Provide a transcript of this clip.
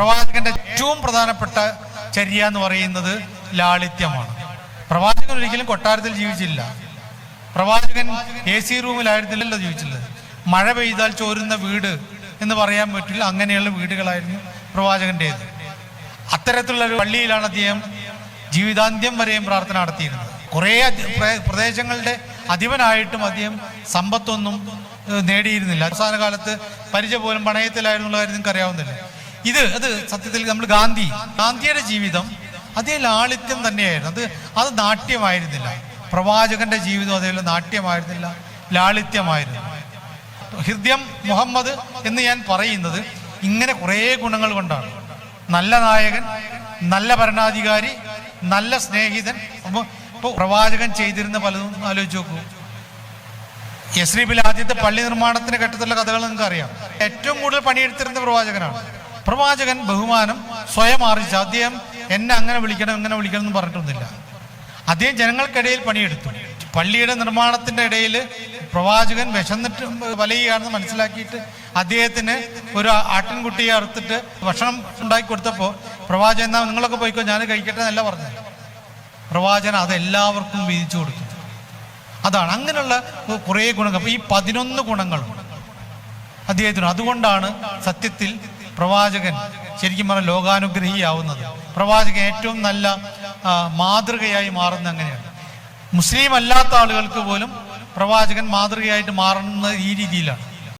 പ്രവാചകന്റെ ഏറ്റവും പ്രധാനപ്പെട്ട ചര്യ എന്ന് പറയുന്നത് ലാളിത്യമാണ്. പ്രവാചകൻ ഒരിക്കലും കൊട്ടാരത്തിൽ ജീവിച്ചില്ല. പ്രവാചകൻ എ സി റൂമിലായിരുന്നില്ലല്ലോ ജീവിച്ചില്ല മഴ പെയ്താൽ ചോരുന്ന വീട് എന്ന് പറയാൻ പറ്റില്ല. അങ്ങനെയുള്ള വീടുകളായിരുന്നു പ്രവാചകന്റേത്. അത്തരത്തിലുള്ള ഒരു പള്ളിയിലാണ് അദ്ദേഹം ജീവിതാന്ത്യം വരെയും പ്രാർത്ഥന നടത്തിയിരുന്നത്. കുറേ പ്രദേശങ്ങളുടെ അധിപനായിട്ടും അദ്ദേഹം സമ്പത്തൊന്നും നേടിയിരുന്നില്ല. അവസാന കാലത്ത് പരിചയ പോലും പണയത്തിലായിരുന്നുള്ള കാര്യം നിങ്ങൾക്ക് അറിയാവുന്നില്ല ഇത് അത് സത്യത്തിൽ നമ്മൾ ഗാന്ധി ഗാന്ധിയുടെ ജീവിതം അതേ ലാളിത്യം തന്നെയായിരുന്നു. അത് അത് നാട്യമായിരുന്നില്ല. പ്രവാചകന്റെ ജീവിതം അതേപോലെ നാട്യമായിരുന്നില്ല ലാളിത്യമായിരുന്നു. ഹൃദ്യം മുഹമ്മദ് എന്ന് ഞാൻ പറയുന്നത് ഇങ്ങനെ കുറേ ഗുണങ്ങൾ കൊണ്ടാണ്. നല്ല നായകൻ നല്ല ഭരണാധികാരി നല്ല സ്നേഹിതൻ. അപ്പോൾ ഇപ്പോൾ പ്രവാചകൻ ചെയ്തിരുന്ന പലതും ആലോചിച്ച് നോക്കൂ. യസ്രീബിൽ ആദ്യത്തെ പള്ളി നിർമ്മാണത്തിന്റെ ഘട്ടത്തിലുള്ള കഥകൾ നിങ്ങൾക്ക് അറിയാം ഏറ്റവും കൂടുതൽ പണിയെടുത്തിരുന്ന പ്രവാചകനാണ്. പ്രവാചകൻ ബഹുമാനം സ്വയം അറിയിച്ചു. അദ്ദേഹം എന്നെ അങ്ങനെ വിളിക്കണം ഇങ്ങനെ വിളിക്കണം എന്ന് പറഞ്ഞിട്ടൊന്നുമില്ല. അദ്ദേഹം ജനങ്ങൾക്കിടയിൽ പണിയെടുത്തു. പള്ളിയുടെ നിർമ്മാണത്തിന്റെ ഇടയിൽ പ്രവാചകൻ വിശന്നിട്ട് വലയുകയാണെന്ന് മനസ്സിലാക്കിയിട്ട് അദ്ദേഹത്തിന് ഒരു ആട്ടിൻകുട്ടിയെ അറുത്തിട്ട് ഭക്ഷണം ഉണ്ടാക്കി കൊടുത്തപ്പോൾ പ്രവാചകൻ എന്നാ നിങ്ങളൊക്കെ പോയിക്കോ ഞാൻ കഴിക്കട്ടെ എന്നല്ല പറഞ്ഞത്. പ്രവാചകൻ അതെല്ലാവർക്കും വീതിച്ചു കൊടുത്തു. അതാണ് അങ്ങനെയുള്ള കുറേ ഗുണങ്ങൾ. ഈ പതിനൊന്ന് ഗുണങ്ങളും അദ്ദേഹത്തിന്. അതുകൊണ്ടാണ് സത്യത്തിൽ പ്രവാചകൻ ശരിക്കും പറഞ്ഞ ലോകാനുഗ്രഹിയാവുന്നത്. പ്രവാചകൻ ഏറ്റവും നല്ല മാതൃകയായി മാറുന്ന അങ്ങനെയാണ്. മുസ്ലിം അല്ലാത്ത ആളുകൾക്ക് പോലും പ്രവാചകൻ മാതൃകയായിട്ട് മാറുന്ന ഈ രീതിയിലാണ്.